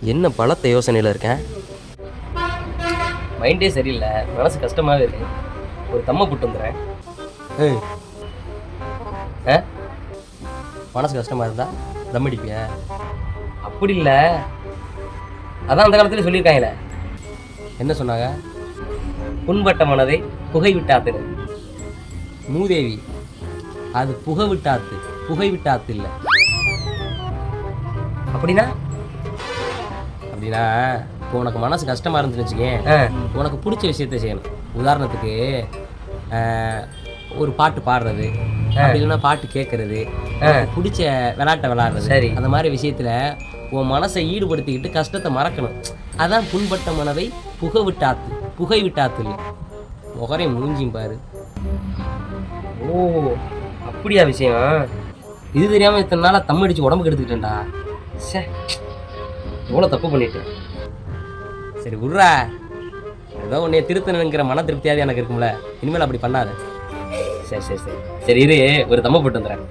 என்ன பலத்த யோசனையில் இருக்கேன்? மைண்டே சரியில்லை மனசு கஷ்டமாகவே இருக்கு. ஒரு தம்மை புட்டு வந்துடுறேன். ஏய். ஆ? மனசு கஷ்டமாக இருந்தா தம் அடிப்பியா? அப்படி இல்லை. அதான் அந்த காலத்துல சொல்லியிருக்காங்களே. என்ன சொன்னாங்க? புண்பட்ட மனதை புகை விட்டாத்துன்னு மூதேவி அது புகை விட்டாத்து புகை விட்டாத்து இல்லை. அப்படின்னா அப்படின்னா இப்போ உனக்கு மனசு கஷ்டமா இருந்துச்சுன்னு வச்சுக்கேன். உனக்கு பிடிச்ச விஷயத்த செய்யணும். உதாரணத்துக்கு ஒரு பாட்டு பாடுறது அப்படி இல்லைன்னா பாட்டு கேட்கறது பிடிச்ச விளையாட்டை விளையாடுறது சரி. அந்த மாதிரி விஷயத்துல உன் மனசை ஈடுபடுத்திக்கிட்டு கஷ்டத்தை மறக்கணும். அதான் புண்பட்ட மனதை புகை விட்டாத்து புகை விட்டாத்து இல்லை முகரை மூஞ்சியும் பாரு. ஓ அப்படியா விஷயம்? இது தெரியாம இத்தனை நாளா தம் அடிச்சு உடம்புக்கு எடுத்துக்கிட்டேன்டா. சே எவ்வளோ தப்பு பண்ணிட்டேன். சரி விட்றா. ஏதோ உன்னைய திருத்தணுங்கிற மன திருப்தியாவது எனக்கு இருக்கும்ல. இனிமேல் அப்படி பண்ணாத. சரி சரி சரி. சரி இரு. ஒரு தம்ப போட்டு வந்துடுறேன்.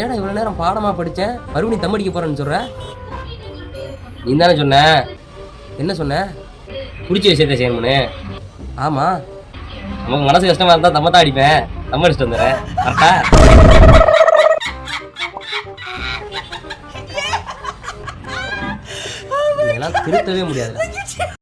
ஏடா இவ்வளோ நேரம் பாடமாக படித்தேன் மறுபடியும் தம்படிக்க போகிறேன்னு சொல்கிறேன் சொல்ற? நீ தானே சொன்ன. என்ன சொன்ன? பிடிச்ச விஷயத்த செய்யணும்னு. ஆமாம் நமக்கு மனசு கஷ்டமாக இருந்தால் தம்ம தான் அடிப்பேன். தம்ம அடிச்சுட்டு வந்துடுறேன். கரெக்டா? இதெல்லாம் திருத்தவே முடியாது